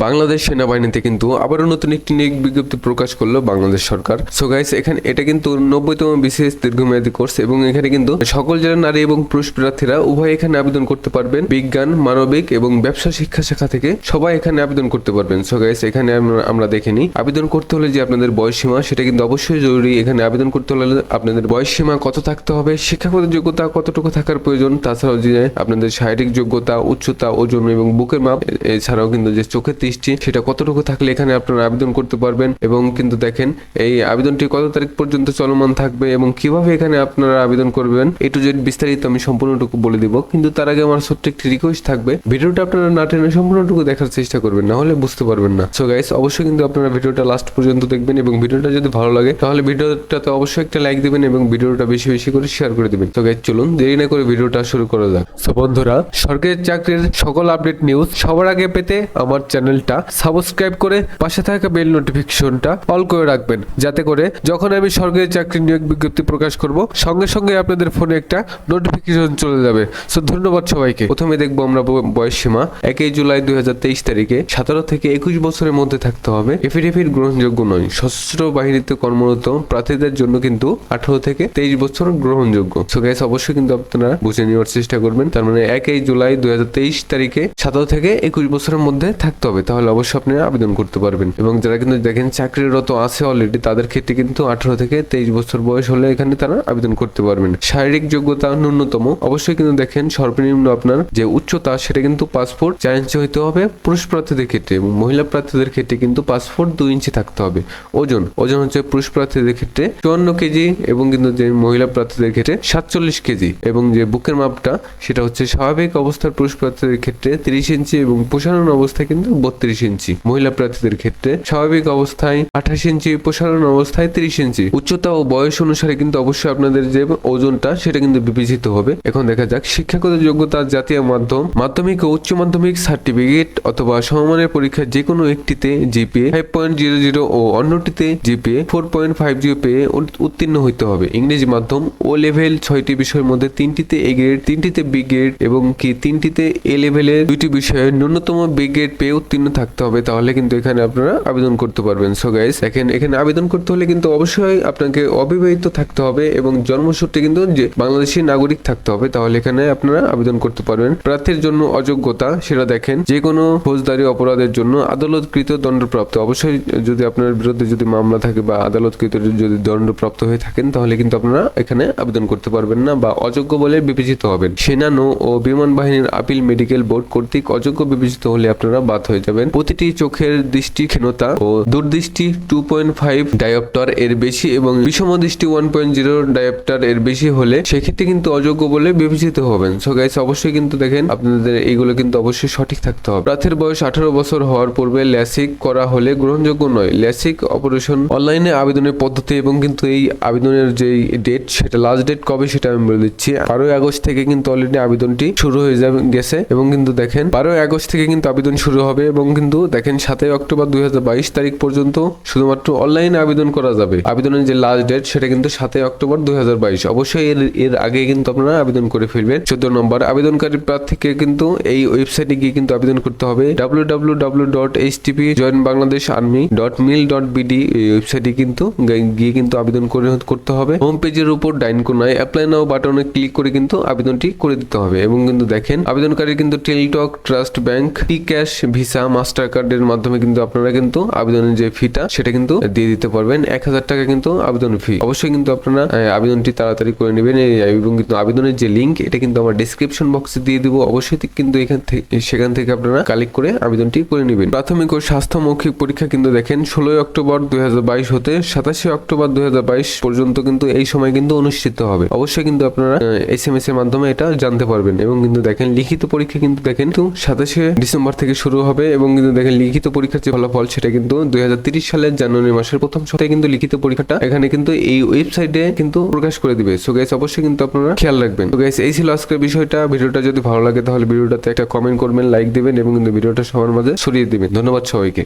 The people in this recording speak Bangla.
বাংলাদেশ সেনাবাহিনীতে কিন্তু আবারও নতুন একটি নিয়োগ বিজ্ঞপ্তি প্রকাশ করল বাংলাদেশ সরকার। সো গাইস এখানে এটা কিন্তু নব্বইতম বিশেষ দীর্ঘমেয়াদী কোর্স এবং এখানে কিন্তু সকল জেলার নারী এবং পুরুষ প্রার্থীরা উভয় এখানে আবেদন করতে পারবেন। বিজ্ঞান, মানবিক এবং ব্যবসা শিক্ষা শাখা থেকে সবাই এখানে আবেদন করতে পারবেন। সো গাইস এখানে আমরা- দেখে নিই। আবেদন করতে হলে যে আপনাদের বয়স সীমা, সেটা কিন্তু অবশ্যই জরুরি। এখানে আবেদন করতে হলে আপনাদের বয়স সীমা কত থাকতে হবে, শিক্ষাগত যোগ্যতা কতটুকু থাকার প্রয়োজন, তাছাড়াও যে আপনাদের শারীরিক যোগ্যতা, উচ্চতা, ওজন এবং বুকের মাপ এছাড়াও কিন্তু যে চোখের দৃষ্টি সেটা কতটুকু থাকলে এখানে আপনারা আবেদন করতে পারবেন এবং কিন্তু দেখেন এই আবেদনটি কত তারিখ পর্যন্ত চলমান থাকবে এবং কীভাবে এখানে আপনারা আবেদন করবেন, এ টু জেড বিস্তারিত আমি সম্পূর্ণটুকু বলে দিব। কিন্তু তার আগে আমার ছোট্ট একটি রিকোয়েস্ট থাকবে, ভিডিওটা আপনারা না টেনে সম্পূর্ণটুকু দেখার চেষ্টা করবেন, না হলে বুঝতে পারবেন না। সো গাইস অবশ্যই কিন্তু আপনারা ভিডিওটা লাস্ট পর্যন্ত দেখবেন এবং ভিডিওটা যদি ভালো লাগে, তাহলে ভিডিওটাতে অবশ্যই একটা লাইক দিবেন এবং ভিডিওটা বেশি বেশি করে শেয়ার করে দিবেন। তো গাইস চলুন দেরি না করে ভিডিওটা শুরু করা যাক। সো বন্ধুরা, সরকারি চাকরির সকল আপডেট নিউজ সবার আগে পেতে আমার চ্যানেলটা সাবস্ক্রাইব করে পাশে থাকা বেল নোটিফিকেশনটা অল করে রাখবেন। যাতে করে যখন আমি সরকারি চাকরির নিয়োগ বিজ্ঞপ্তি প্রকাশ করব, সঙ্গে সঙ্গে আপনাদের ফোনে একটা নোটিফিকেশন চলে যাবে। সো ধন্যবাদ সবাইকে। প্রথমে দেখব আমরা বয়স সীমা। একই জুলাই দু হাজার তেইশ তারিখে সতেরো থেকে একুশ বছরের মধ্যে থাকতে হবে। এফিডেভিট গ্রহণযোগ্য নয়। সশস্ত্র বাহিনীতে কর্মরত প্রার্থীদের জন্য কিন্তু আঠারো থেকে তেইশ বছর গ্রহণযোগ্য। সো গ্যাস অবশ্যই কিন্তু আপনারা বুঝে নেওয়ার চেষ্টা করবেন। তার মানে একই জুলাই দুই হাজার তেইশ তারিখে সতেরো থেকে একুশ বছরের মধ্যে থাকতে হবে। তাহলে অবশ্যই আপনারা আবেদন করতে পারবেন। এবং যারা কিন্তু দেখেন চাকরিরত আছে অলরেডি তাদের ক্ষেত্রে কিন্তু আঠারো থেকে তেইশ বছর বয়স হলে এখানে তারা আবেদন করতে পারবেন। শারীরিক যোগ্যতা ন্যূনতম, অবশ্যই কিন্তু দেখেন সর্বনিম্ন আপনার যে উচ্চতা, সেটা কিন্তু পাসপোর্ট চার ইঞ্চি হইতে হবে পুরুষ প্রার্থীদের ক্ষেত্রে এবং মহিলা প্রার্থীদের ক্ষেত্রে কিন্তু পাসপোর্ট দুই ইঞ্চি থাকতে হবে। ওজন ওজন হচ্ছে পুরুষ প্রার্থীদের ক্ষেত্রে চুয়ান্ন কেজি এবং কিন্তু যে মহিলা প্রার্থীদের ক্ষেত্রে সাতচল্লিশ কেজি এবং যে বুকের মাপটা, সেটা হচ্ছে স্বাভাবিক অবস্থার পুরুষ প্রার্থীদের ক্ষেত্রে তিরিশ ইঞ্চি এবং প্রসারণ অবস্থায় কিন্তু বত্রিশ ইঞ্চি। মহিলা প্রার্থীদের ক্ষেত্রে স্বাভাবিক অবস্থায় আঠাশ ইঞ্চি, প্রসারণ অবস্থায় তিরিশ ইঞ্চি। উচ্চতা ও বয়স অনুসারে কিন্তু অবশ্যই আপনাদের যে ওজনটা, সেটা কিন্তু বিবেচিত হবে। এখন দেখা যাক, শিক্ষাগত যোগ্যতা, জাতীয় মাধ্যম, মাধ্যমিক ও উচ্চ মাধ্যমিক সার্টিফিকেট অথবা সমমানের পরীক্ষা যে কোনো একটিতে GPA five point zero zero ও অন্যটিতে GPA four point five zero পেয়ে উত্তীর্ণ হইতে হবে। ইংরেজি মাধ্যম ও লেভেল ছয়টি বিষয়ের মধ্যে তিনটিতে এ গ্রেড, তিনটিতে বি গ্রেড এবং কি তিনটিতে এ লেভেলের দুইটি বিষয়ে ন্যূনতম বি গ্রেড পেয়ে উত্তীর্ণ থাকতে হবে, তাহলে কিন্তু এখানে আপনারা আবেদন করতে পারবেন। সো গাইস দেখেন এখানে আবেদন করতে হলে কিন্তু অবশ্যই আপনাকে অবিবাহিত থাকতে হবে এবং জন্মসূত্রে কিন্তু যে বাংলাদেশি নাগরিক থাকতে হবে, তাহলে এখানে আপনারা আবেদন করতে পারবেন। প্রার্থীর জন্য অযোগ্যতা, সেটা দেখেন। যে কোনো ফৌজদারি অপরাধের জন্য আদালতকৃত দণ্ডপ্রাপ্ত। অবশ্যই যদি আপনার বিরুদ্ধে যদি মামলা থাকে বা আদালতকৃত যদি দণ্ডপ্রাপ্ত হয়ে থাকেন, তাহলে কিন্তু আপনারা এখানে আবেদন করতে পারবেন না বা অযোগ্য বলে বিবেচিত হবেন। সেনা, নৌ ও বিমান বাহিনীর আপিল মেডিকেল বোর্ড কর্তৃক অযোগ্য বিবেচিত হলে আপনারা বাদ হয়ে যাবেন। প্রতিটি চোখের দৃষ্টি ক্ষীণতা ও দূরদৃষ্টি টু পয়েন্ট ফাইভ ডায়োপ্টার এর বেশি এবং বিষম দৃষ্টি ওয়ান পয়েন্ট জিরো ডায়োপ্টার এর বেশি হলে সেক্ষেত্রে কিন্তু অযোগ্য বলে বিবেচিত হবেন। সো গাইস অবশ্যই কিন্তু দেখেন, আপনাদের এইগুলো কিন্তু অবশ্যই সঠিক থাকতে হবে। প্রার্থীর বয়স আঠারো বছর হওয়ার পূর্বে ল্যাসিক করা হলে গ্রহণযোগ্য নয়। ল্যাসিক অপারেশন অনলাইনে আবেদনের পদ্ধতি এবং কিন্তু এই আবেদনের যে ডেট সেটা লাস্ট ডেট কবে সেটা আমি বলে দিচ্ছি। বারোই আগস্ট থেকে কিন্তু অলরেডি আবেদনটি শুরু হয়ে যাবে গেছে এবং কিন্তু দেখেন, বারোই আগস্ট থেকে কিন্তু আবেদন শুরু হবে এবং কিন্তু দেখেন সাতই অক্টোবর দুই হাজার বাইশ তারিখ পর্যন্ত শুধুমাত্র অনলাইনে আবেদন করা যাবে। আবেদনের যে লাস্ট ডেট সেটা কিন্তু সাতই অক্টোবর দু হাজার বাইশ। অবশ্যই এর এর আগে কিন্তু আপনারা আবেদন করে ফেলবেন। চোদ্দ নম্বর, আবেদনকারী প্রার্থীকে কিন্তু এই ওয়েবসাইটে গিয়ে কিন্তু আবেদন করতে হবে। W W W dot H TP join Bangladesh army dot mil dot BD এই ওয়েবসাইটে কিন্তু গিয়ে কিন্তু আবেদন করে, করতে হবে। হোম পেজের উপর ডাইন কোনায় অ্যাপ্লাই নাও বাটনে ক্লিক করে কিন্তু আবেদনটি করে দিতে হবে। এবং কিন্তু দেখেন, আবেদনকারী কিন্তু Teletalk Trust Bank T cash visa master কার্ডের মাধ্যমে কিন্তু আপনারা কিন্তু আবেদনের যে ফিটা সেটা কিন্তু দিয়ে দিতে পারবেন। এক হাজার টাকা কিন্তু আবেদন ফি অবশ্যই কিন্তু আপনারা আবেদনটি তাড়াতাড়ি করে নেবেন। এবং কিন্তু আবেদনের যে লিঙ্ক এটা কিন্তু আমার ডিসক্রিপশন বক্সে দিয়ে দিব। অবশ্যই কিন্তু এখান থেকে সেখান থেকে আপনারা কালেক্ট করে আবেদনটি করে নেবেন। প্রাথমিক ও স্বাস্থ্য মৌখিক পরীক্ষা কিন্তু দেখেন, ষোলোই অক্টোবর দুই হাজার বাইশ হতে সাতাশে অক্টোবর দুই হাজার বাইশ পর্যন্ত কিন্তু এই সময় কিন্তু অনুষ্ঠিত হবে। অবশ্যই কিন্তু আপনারা এস এম এস এর মাধ্যমে এটা জানতে পারবেন। এবং কিন্তু দেখেন, লিখিত পরীক্ষা কিন্তু দেখেন, কিন্তু সাতাশে ডিসেম্বর থেকে শুরু হবে এবং কিন্তু দেখেন লিখিত পরীক্ষার যে ফলাফল সেটা কিন্তু দুই সালের জানুয়ারি মাসের প্রথম সপ্তাহে কিন্তু লিখিত পরীক্ষাটা এখানে কিন্তু এই ওয়েবসাইটে কিন্তু প্রকাশ করে দিবে। সো গাইস অবশ্যই কিন্তু আপনারা খেয়াল রাখবেন। তো গাইস এই ছিল আজকের বিষয়টা। ভিডিওটা যদি ভালো লাগে তাহলে ভিডিওটাতে একটা কমেন্ট করবেন লাইক দিবেন এবং কিন্তু ভিডিওটা সবার মাঝে ছড়িয়ে দিবেন। ধন্যবাদ সবাইকে।